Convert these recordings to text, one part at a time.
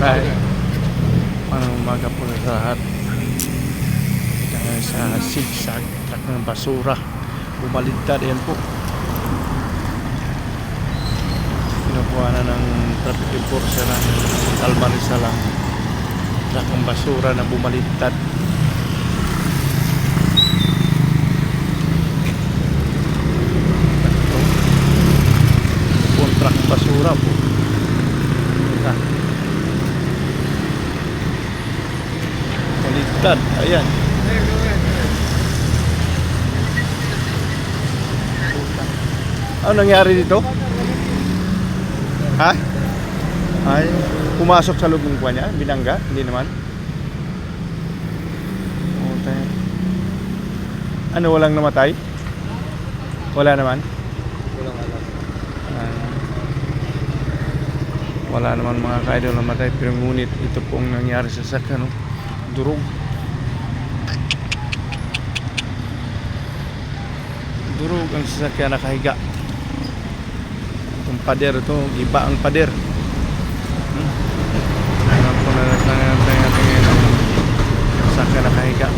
Bye. Anong umaga po sa lahat. Dahil sa zigzag truck ng basura. Bumaligtad yan po. Kinukuha na ng traffic enforcer ng Almanisa lang. Truck ng basura na bumaligtad. Ng basura po. Baligtad. Ayan. Ano nangyari dito? Ha? Ay, pumasok sa loob ng kuha niya? Binangga? Hindi naman? Tayo. Ano, walang namatay? Wala naman? Walang alam. Ah, wala naman mga kaidol namatay pero ngunit ito pong nangyari sa sakyan no? durog durog ang sasakyan nakahiga. Itong pader ito iba ang pader. Hmm. sasakyan nakahiga.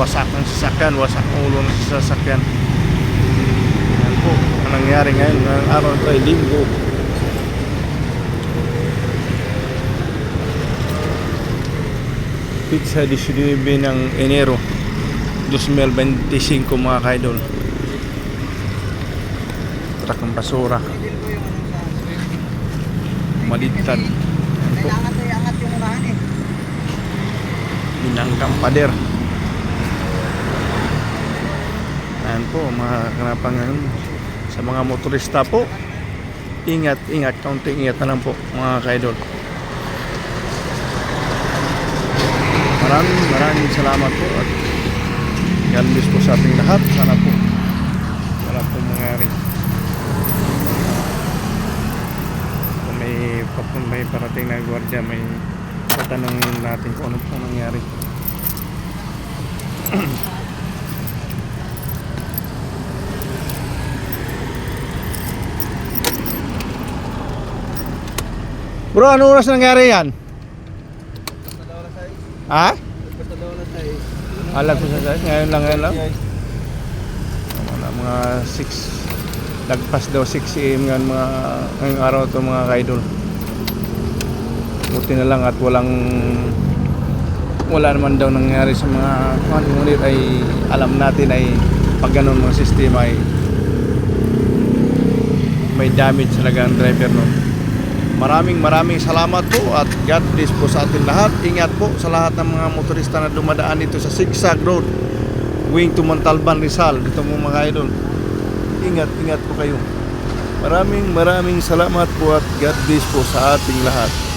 Wasak ang sasakyan wasak ang ulo ng sasakyan. Yan po ang nangyari ngayon ngayong araw ito ay linggo. Pizza 19 ng Enero 2025 mga kaidol truck ng basura. Yung unahan eh. pader. Ayan po mga kanapangan sa mga motorista po ingat ingat kaunting ingat na lang po mga kaidol. Maraming maraming salamat po at God bless po sa ating lahat. Sana po wala po mangyari kung may papun may parating na gwardiya may tatanungin natin kung ano po nangyari Bro, ano oras nangyari yan? Ha? Alam ko sa size. Ngayon lang, ngayon lang. Mga, mga 6 lagpas daw 6 am ngayon mga ngayong araw to mga kaidol buti na lang at walang wala naman daw nangyari sa mga kung ngunit ay alam natin ay pag ganun mga sistema ay may damage talaga ang driver nun. Maraming maraming salamat po at God bless po sa atin lahat. Ingat po sa lahat ng mga motorista na dumadaan dito sa Zigzag Road going to Montalban Rizal. Dito mo mga idol. Ingat ingat po kayo. Maraming maraming salamat po at God bless po sa ating lahat